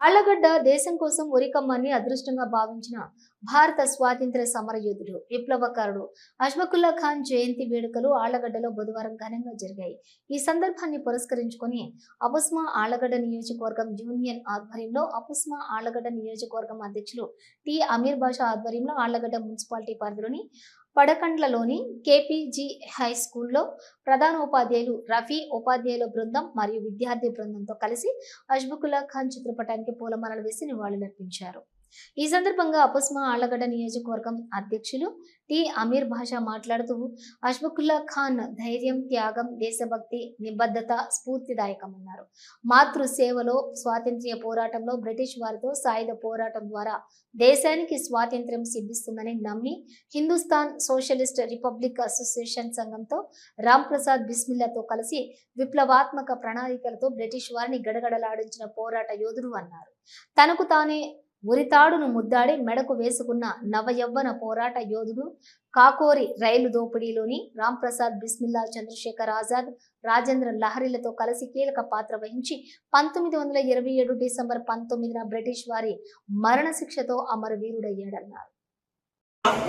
ఆళ్ళగడ్డ దేశం కోసం ఉరికమ్మని అదృష్టంగా భావించిన భారత స్వాతంత్ర్య సమరయోధుడు విప్లవకారుడు అష్మకుల్లా ఖాన్ జయంతి వేడుకలు ఆళ్ళగడ్డలో బుధవారం ఘనంగా జరిగాయి. ఈ సందర్భాన్ని పురస్కరించుకుని అపుస్మా ఆళ్ళగడ్డ నియోజకవర్గం యూనియన్ ఆధ్వర్యంలో అపుస్మా ఆళ్ళగడ్డ నియోజకవర్గం అధ్యక్షులు టి. అమీర్ బాషా ఆధ్వర్యంలో ఆళ్ళగడ్డ మున్సిపాలిటీ పరిధిలోని పడకండ్లలోని కేపీజీ హై స్కూల్లో ప్రధాన ఉపాధ్యాయులు రఫీ ఉపాధ్యాయుల బృందం మరియు విద్యార్థి బృందంతో కలిసి అష్బుకుల్లా ఖాన్ చిత్రపటానికి పూలమాలలు వేసి నివాళులర్పించారు. ఈ సందర్భంగా అపస్మా ఆళ్ళగడ్డ నియోజకవర్గం అధ్యక్షులు టి. అమీర్ భాషా మాట్లాడుతూ అష్ఫకుల్లా ఖాన్ ధైర్యం త్యాగం దేశభక్తి నిబద్ధత స్ఫూర్తిదాయకమన్నారు. మాతృ సేవలో స్వాతంత్ర్య పోరాటంలో బ్రిటిష్ వారితో సాయుధ పోరాటం ద్వారా దేశానికి స్వాతంత్ర్యం సిద్ధిస్తుందని నమ్మి హిందుస్థాన్ సోషలిస్ట్ రిపబ్లిక్ అసోసియేషన్ సంఘంతో రామ్ ప్రసాద్ బిస్మిల్లాతో కలిసి విప్లవాత్మక ప్రణాళికలతో బ్రిటిష్ వారిని గడగడలాడించిన పోరాట యోధుడు అన్నారు. తనకు తానే ఉరితాడును ముద్దాడి మెడకు వేసుకున్న నవయవ్వన పోరాట యోధుడు కాకోరి రైలు దోపిడీలోని రాంప్రసాద్ బిస్మిల్లా చంద్రశేఖర్ ఆజాద్ రాజేంద్ర లహరిలతో కలిసి కీలక పాత్ర వహించి పంతొమ్మిది వందల ఇరవై ఏడు డిసెంబర్ పంతొమ్మిదిన బ్రిటిష్ వారి మరణశిక్షతో అమరవీరుడయ్యాడన్నారు.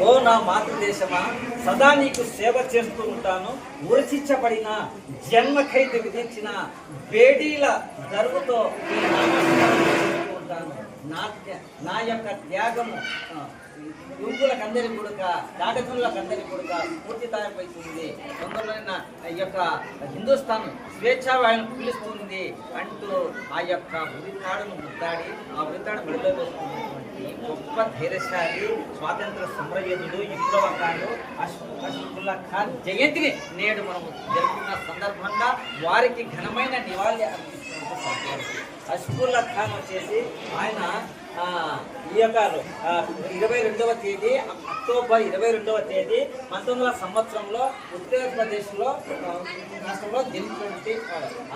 ఓ నా మాతృదేశమా సదా నీకు సేవ చేస్తూ ఉంటాను. ఉరిశిచ్చబడిన జన్మ ఖైదు విధించిన బేడీల దరువుతో ఉంటాను. నా నా యొక్క త్యాగము యువకులకందరి కొడుక దాటకులకందరి కొడుక పూర్తిదాయపడుతుంది తొందరలోనే నా ఈ యొక్క హిందుస్థాన్ స్వేచ్ఛావాయును పిలుస్తుంది అంటూ ఆ యొక్క ఉరితాడును ముద్దాడి ఆ ఉరితాడు బడిలో వేసుకున్నటువంటి గొప్ప ధైర్యశాలి స్వాతంత్ర సమరయోధుడు విప్లవకారుడు అష్ఫ్- అష్ఫుల్లా ఖాన్ జయంతిని నేడు మనము జరుపుకున్న సందర్భంగా వారికి ఘనమైన నివాళి అర్పిస్తున్నట్టు అష్ఫుల్లా ఖాన్ వచ్చేసి ఆయన ఈ యొక్క ఇరవై రెండవ తేదీ అక్టోబర్ ఇరవై రెండవ తేదీ పంతొమ్మిది వందల సంవత్సరంలో ఉత్తరప్రదేశ్లో రాష్ట్రంలో జన్మించినటువంటి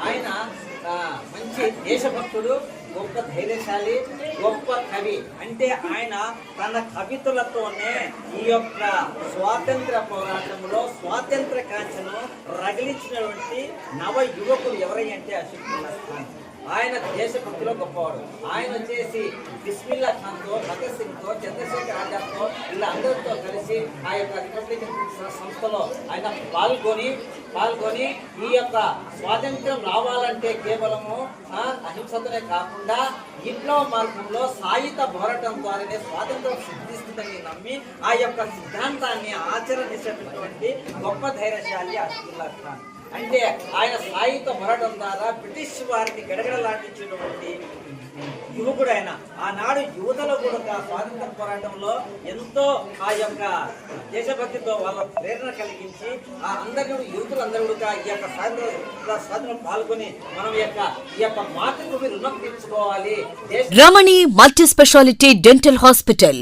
ఆయన మంచి దేశభక్తుడు గొప్ప ధైర్యశాలి గొప్ప కవి. అంటే ఆయన తన కవితలతోనే ఈ యొక్క స్వాతంత్ర పోరాటంలో స్వాతంత్ర కాంక్షను రగిలించినటువంటి నవ యువకుడు అంటే అశోక్ ఖాన్ ఆయన దేశభక్తిలో గొప్పవాడు ఆయన వచ్చేసి బిస్మిల్లా ఖాన్తో భగత్ సింగ్తో చంద్రశేఖర్ ఆజాద్తో వీళ్ళందరితో కలిసి ఆ యొక్క రిపబ్లికన్ సంస్థలో ఆయన పాల్గొని పాల్గొని ఈ యొక్క స్వాతంత్రం రావాలంటే కేవలము అహింసతోనే కాకుండా ఇంట్లో మార్గంలో సాయుధ పోరాటం ద్వారానే స్వాతంత్రం సిద్ధిస్తుందని నమ్మి ఆ యొక్క సిద్ధాంతాన్ని ఆచరించేటటువంటి గొప్ప ధైర్యశాలి అబ్దుల్లా ఖాన్. అంటే ఆయన సాయుధ పోరాటం ద్వారా బ్రిటిష్ వారిని గడగడలాడించినటువంటి యువకుడు ఆయన. ఆనాడు యువతలో కూడా స్వాతంత్ర పోరాటంలో ఎంతో ఆ యొక్క దేశభక్తితో వాళ్ళ ప్రేరణ కలిగించి ఆ అందరూ యువకులందరూ కూడా ఈ యొక్క స్వాతంత్ర స్వాతంత్రం పాల్గొని మనం యొక్క ఈ యొక్క మాతృభూమి రుణం తీర్చుకోవాలి. Ramani multi specialty dental hospital.